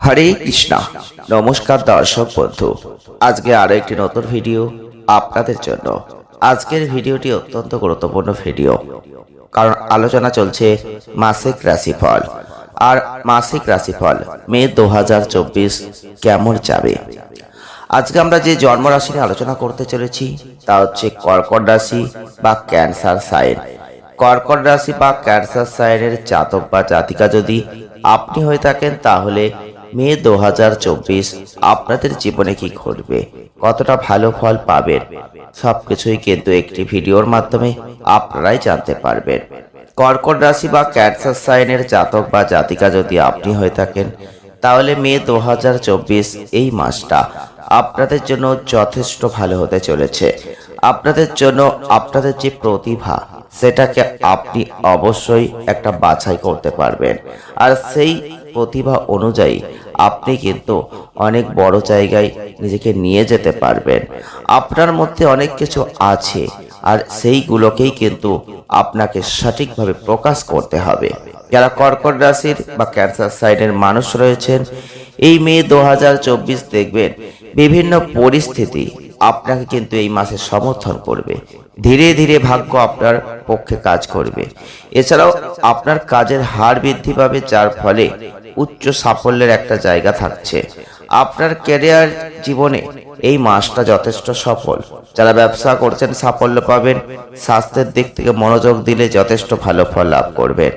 হরে কৃষ্ণা। নমস্কার দর্শক বন্ধু, আজকে আরও একটি নতুন ভিডিও আপনাদের জন্য। আজকের ভিডিওটি অত্যন্ত গুরুত্বপূর্ণ ভিডিও, কারণ আলোচনা চলছে মাসিক রাশিফল। আর মাসিক রাশিফল মে দু হাজার চব্বিশ কেমন যাবে? আজকে আমরা যে জন্ম রাশি নিয়ে আলোচনা করতে চলেছি, তা হচ্ছে কর্কট রাশি বা ক্যান্সার সাইন। কর্কট রাশি বা ক্যান্সার সাইনের জাতক বা জাতিকা যদি আপনি হয়ে থাকেন, তাহলে মে দু হাজার চব্বিশ আপনাদের জীবনে কি ঘটবে? কতটা ভালো ফল পাবেন? সবকিছুই কিন্তু একটি ভিডিওর মাধ্যমে আপনারাই জানতে পারবেন। কর্কট রাশি বা ক্যান্সার সাইনের জাতক বা জাতিকা যদি আপনি হয়ে থাকেন, তাহলে মে দু হাজার চব্বিশ এই মাসটা আপনাদের জন্য যথেষ্ট ভালো হতে চলেছে। আপনাদের জন্য আপনাদের যে প্রতিভা সেটাকে আপনি অবশ্যই একটা বাছাই করতে পারবেন। আর সেই প্রতিভা অনুযায়ী আপনি কিন্তু অনেক বড় জায়গায় নিজেকে নিয়ে যেতে পারবেন। আপনার মধ্যে অনেক কিছু আছে, আর সেইগুলোকেই কিন্তু আপনাকে সঠিকভাবে প্রকাশ করতে হবে। যারা কর্কট রাশির বা ক্যান্সার সাইডের মানুষ রয়েছেন, এই মে দু হাজার চব্বিশ দেখবেন বিভিন্ন পরিস্থিতি আপনাকে কিন্তু এই মাসে সমর্থন করবে। ধীরে ধীরে ভাগ্য আপনার পক্ষে কাজ করবে। এছাড়াও আপনার কাজের হার বৃদ্ধি পাবে, যার ফলে উচ্চ সাফল্যের একটা জায়গা থাকছে। আপনার ক্যারিয়ার জীবনে এই মাসটা যথেষ্ট সফল। যারা ব্যবসা করছেন, সাফল্য পাবেন। স্বাস্থ্যের দিক থেকে মনোযোগ দিলে যথেষ্ট ভালো ফল লাভ করবেন।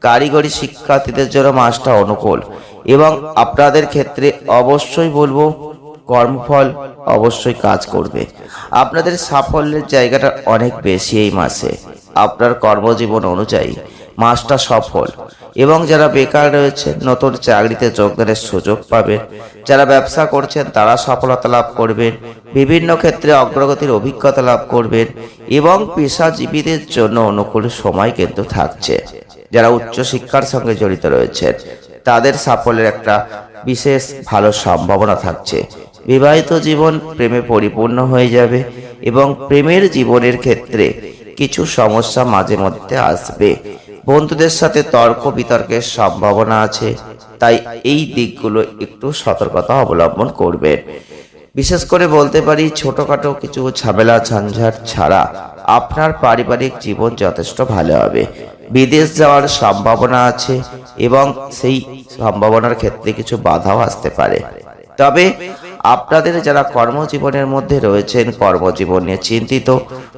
কারিগরি শিক্ষার্থীদের জন্য মাসটা অনুকূল। এবং আপনাদের ক্ষেত্রে অবশ্যই বলব কর্মফল অবশ্যই কাজ করবে। আপনাদের সাফল্যের জায়গাটা অনেক বেশি এই মাসে। আপনার কর্মজীবন অনুযায়ী মাসটা সফল। এবং যারা বেকার রয়েছেন নতুন চাকরিতে যোগদানের সুযোগ পাবেন যারা ব্যবসা করছেন, তারা সফলতা লাভ করবেন, বিভিন্ন ক্ষেত্রে অগ্রগতির অভিজ্ঞতা লাভ করবেন এবং পেশাজীবীদের জন্য অনুকূল সময় কিন্তু থাকছে। যারা উচ্চ শিক্ষার সঙ্গে জড়িত রয়েছেন, তাদের সাফল্যের একটা বিশেষ ভালো সম্ভাবনা থাকছে। বিবাহিত জীবন প্রেমে পরিপূর্ণ হয়ে যাবে এবং প্রেমের জীবনের ক্ষেত্রে কিছু সমস্যা মাঝে মধ্যে আসবে। বন্ধুদের সাথে তর্ক বিতর্কের সম্ভাবনা আছে, তাই এই দিকগুলো একটু সতর্কতা অবলম্বন করবেন। বিশেষ করে বলতে পারি, ছোটখাটো কিছু ঝামেলা ঝঞ্ঝাট ছাড়া আপনার পারিবারিক জীবন যথেষ্ট ভালো হবে। বিদেশ যাওয়ার সম্ভাবনা আছে এবং সেই সম্ভাবনার ক্ষেত্রে কিছু বাধাও আসতে পারে। তবে আপনাদের যারা কর্মজীবনের মধ্যে রয়েছেন, কর্মজীবন নিয়ে চিন্তিত,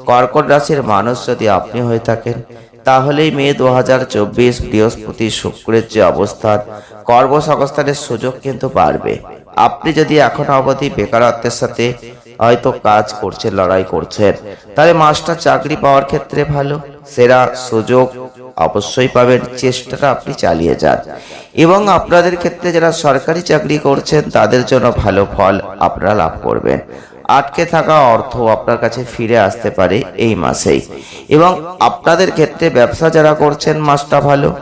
কর্কট রাশির মানুষ যদি আপনি হয়ে থাকেন, তাহলেই মে দু হাজার চব্বিশ বৃহস্পতি শুক্রের যে অবস্থান, কর্মসংস্থানের সুযোগ কিন্তু বাড়বে। আপনি যদি এখন অবধি বেকারত্বের সাথে হয়তো কাজ করছেন, লড়াই করছেন, তাহলে মাস্টার চাকরি পাওয়ার ক্ষেত্রে ভালো। সেরা সুযোগ অবশ্যই পাবেন, চেষ্টাটা আপনি চালিয়ে যান। এবং আপনাদের ক্ষেত্রে যারা সরকারি চাকরি করছেন, তাদের জন্য ভালো ফল আপনারা লাভ করবেন। আটকে থাকা অর্থ আপনার কাছে ফিরে আসতে পারে এই মাসেই। এবং আপনাদের ক্ষেত্রে ব্যবসা যারা করছেন, মাসটা ভালো।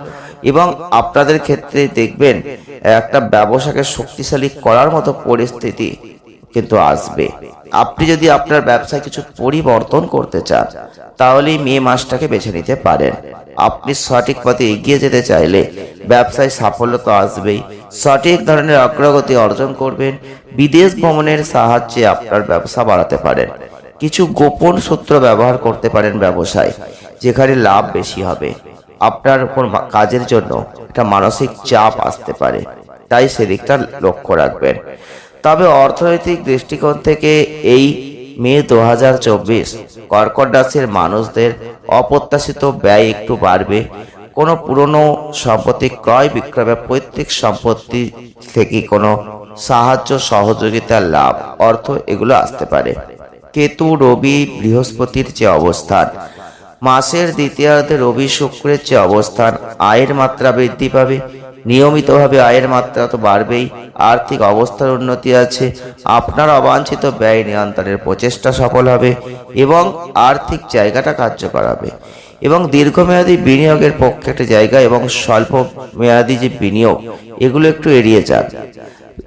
এবং আপনাদের ক্ষেত্রে দেখবেন, একটা ব্যবসাকে শক্তিশালী করার মতো পরিস্থিতি কিন্তু আসবে। আপনি যদি আপনার ব্যবসায় কিছু পরিবর্তন করতে চান, তাহলেই মে মাসটাকে বেছে নিতে পারেন। আপনি সঠিক পথে এগিয়ে যেতে চাইলে ব্যবসায় সাফল্য তো আসবেই। সঠিক ধরনের অগ্রগতি অর্জন করবেন। বিদেশ ভ্রমণের সাহায্যে আপনার ব্যবসা বাড়াতে পারেন। কিছু গোপন সূত্র ব্যবহার করতে পারেন ব্যবসায়, যেখানে লাভ বেশি হবে। আপনার উপর কাজের জন্য একটা মানসিক চাপ আসতে পারে। তাই সেদিকটা লক্ষ্য রাখবেন। তবে অর্থনৈতিক দৃষ্টিকোণ থেকে এই মে দু হাজার চব্বিশ কর্কট রাশির মানুষদের অপ্রত্যাশিত ব্যয় একটু বাড়বে। কোনো পুরনো সম্পত্তি ক্রয় বিক্রয় পৈতৃক সম্পত্তি থেকে কোনো সাহায্য সহযোগিতার লাভ, অর্থ এগুলো আসতে পারে। কেতু, রবি, বৃহস্পতির যে অবস্থান, মাসের দ্বিতীয়ার্ধে রবি শুক্রের যে অবস্থান, আয়ের মাত্রা বৃদ্ধি পাবে। নিয়মিতভাবে আয়ের মাত্রা তো বাড়বেই, আর্থিক অবস্থার উন্নতি আছে, আপনার অবাঞ্ছিত ব্যয় নিয়ন্ত্রণের প্রচেষ্টা সফল হবে এবং আর্থিক জায়গাটা কার্যকর হবে। এবং দীর্ঘমেয়াদী বিনিয়োগের পক্ষে একটা জায়গা এবং স্বল্প মেয়াদী যে বিনিয়োগ, এগুলো একটু এড়িয়ে যান।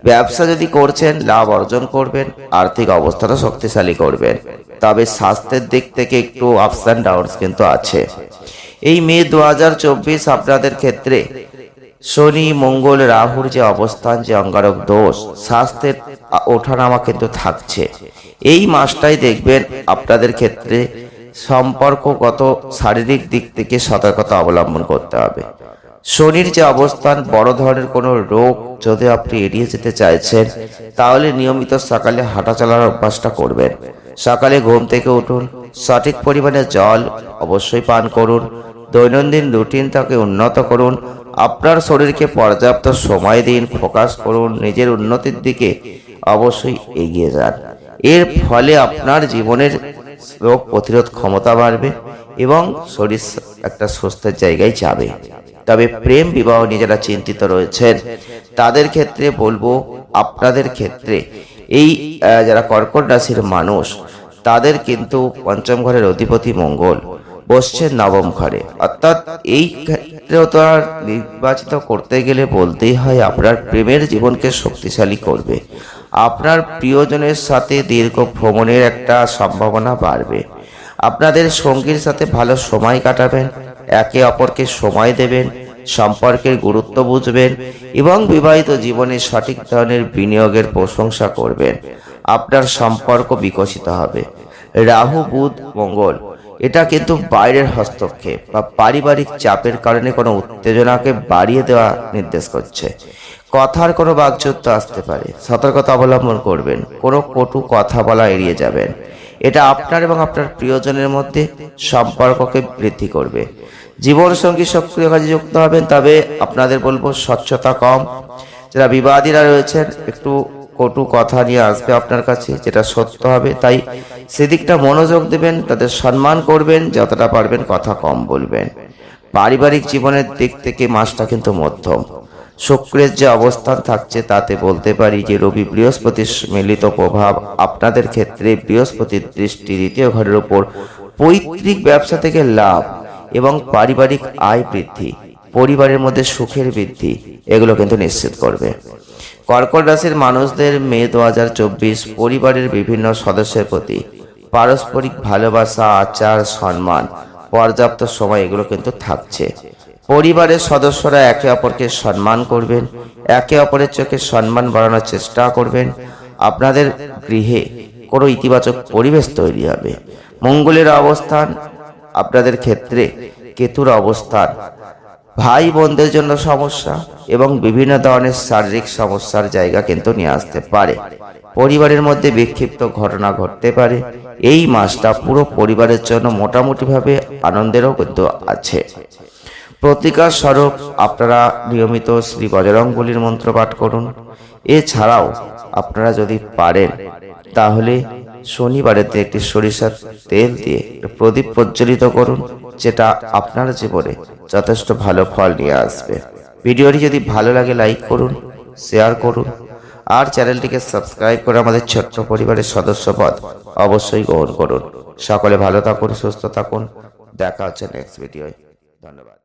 ব্যবসা যদি করছেন, লাভ অর্জন করবেন, আর্থিক অবস্থাটা শক্তিশালী করবেন। তবে স্বাস্থ্যের দিক থেকে একটু আপস অ্যান্ড ডাউনস কিন্তু আছে। এই মে দু হাজার চব্বিশ আপনাদের ক্ষেত্রে শনি, মঙ্গল, রাহুর যে অবস্থান, যে অঙ্গারক দোষ, স্বাস্থ্যের ওঠানামা কিন্তু থাকছে। এই মাসটাই দেখবেন আপনাদের ক্ষেত্রে সম্পর্কগত শারীরিক দিক থেকে সতর্কতা অবলম্বন করতে হবে। শনির যে অবস্থান, বড় ধরনের কোনো রোগ যদি আপনি এড়িয়ে যেতে চাইছেন, তাহলে নিয়মিত সকালে হাঁটা চলার অভ্যাসটা করবেন। সকালে ঘুম থেকে উঠুন, সঠিক পরিমাণে জল অবশ্যই পান করুন, দৈনন্দিন রুটিন তাকে উন্নত করুন আপনার শরীরকে পর্যাপ্ত সময় দিন, ফোকাস করুন, নিজের উন্নতির দিকে অবশ্যই এগিয়ে যান। এর ফলে আপনার জীবনের রোগ প্রতিরোধ ক্ষমতা বাড়বে এবং শরীর একটা সুস্থের জায়গায় যাবে। তবে প্রেম বিবাহ নিয়ে যারা চিন্তিত রয়েছেন। তাদের ক্ষেত্রে বলব, আপনাদের ক্ষেত্রে এই যারা কর্কট রাশির মানুষ, তাদের কিন্তু পঞ্চম ঘরের অধিপতি মঙ্গল। বসছেন নবম ঘরে। অর্থাৎ এই ক্ষেত্রেও তো আর নির্বাচিত করতে গেলে বলতেই হয়, আপনার প্রেমের জীবনকে শক্তিশালী করবে। আপনার প্রিয়জনের সাথে দীর্ঘ ভ্রমণের একটা সম্ভাবনা বাড়বে। আপনাদের সঙ্গীর সাথে ভালো সময় কাটাবেন, একে অপরকে সময় দেবেন, সম্পর্কের গুরুত্ব বুঝবেন এবং বিবাহিত জীবনে সঠিক ধরনের বিনিয়োগের প্রশংসা করবেন। আপনার সম্পর্ক বিকশিত হবে। রাহু, বুধ, মঙ্গল এটা কিন্তু বাইরের হস্তক্ষেপ বা পারিবারিক চাপের কারণে কোনো উত্তেজনাকে বাড়িয়ে দেওয়া নির্দেশ করছে। কথার কোনো বাকযুক্ত আসতে পারে। সতর্কতা অবলম্বন করবেন। কোনো কটু কথা বলা এড়িয়ে যাবেন। এটা আপনার এবং আপনার প্রিয়জনের মধ্যে সম্পর্ককে বৃদ্ধি করবে। জীবনসঙ্গী সক্রিয় কাজে যুক্ত হবেন, তবে আপনাদের বলব স্বচ্ছতা কম। যারা বিবাদীরা রয়েছেন, একটু কটু কথা নিয়ে আসবে আপনার কাছে, যেটা সত্য হবে, তাই সেদিকটা মনোযোগ দেবেন, তাদের সম্মান করবেন, যতটা পারবেন কথা কম বলবেন। পারিবারিক জীবনের দিক থেকে মাসটা কিন্তু মধ্যম। শুক্রের যে অবস্থান থাকছে, তাতে বলতে পারি যে রবি বৃহস্পতির মিলিত প্রভাব আপনাদের ক্ষেত্রে বৃহস্পতির দৃষ্টি দ্বিতীয় ঘরের উপর পৈতৃক ব্যবসা থেকে লাভ এবং পারিবারিক আয় বৃদ্ধি, পরিবারের মধ্যে সুখের বৃদ্ধি, এগুলো কিন্তু নিশ্চিত করবে। কর্কট রাশির মানুষদের মে দু হাজার চব্বিশ পরিবারের বিভিন্ন সদস্যের প্রতি পারস্পরিক ভালোবাসা, আচার, সম্মান পর্যাপ্ত সময় এগুলো কিন্তু থাকছে। পরিবারের সদস্যরা একে অপরকে সম্মান করবেন, একে অপরের চোখে সম্মান বাড়ানোর চেষ্টা করবেন। আপনাদের গৃহে কোনো ইতিবাচক পরিবেশ তৈরি হবে। মঙ্গলের অবস্থান আপনাদের ক্ষেত্রে কেতুর অবস্থান। ভাই বোনদের জন্য সমস্যা এবং বিভিন্ন ধরনের শারীরিক সমস্যার জায়গা কিন্তু নিয়ে আসতে পারে। পরিবারের মধ্যে বিক্ষিপ্ত ঘটনা ঘটতে পারে। এই মাসটা পুরো পরিবারের জন্য মোটামুটিভাবে আনন্দেরও কিন্তু আছে। প্রতিকার স্বরূপ আপনারা নিয়মিত শ্রী বজরঙ্গলির মন্ত্র পাঠ করুন। এছাড়াও আপনারা যদি পারেন, তাহলে শনিবারেতে একটি সরিষার তেল দিয়ে প্রদীপ প্রজ্বলিত করুন। যেটা আপনার জীবনে যথেষ্ট ভালো ফল নিয়ে আসবে। ভিডিওটি যদি ভালো লাগে লাইক করুন শেয়ার করুন, আর চ্যানেলটিকে সাবস্ক্রাইব করে আমাদের ছোট্ট পরিবারের সদস্যপদ অবশ্যই গ্রহণ করুন। সকলে ভালো থাকুন, সুস্থ থাকুন। দেখা হচ্ছে নেক্সট ভিডিওয় ধন্যবাদ।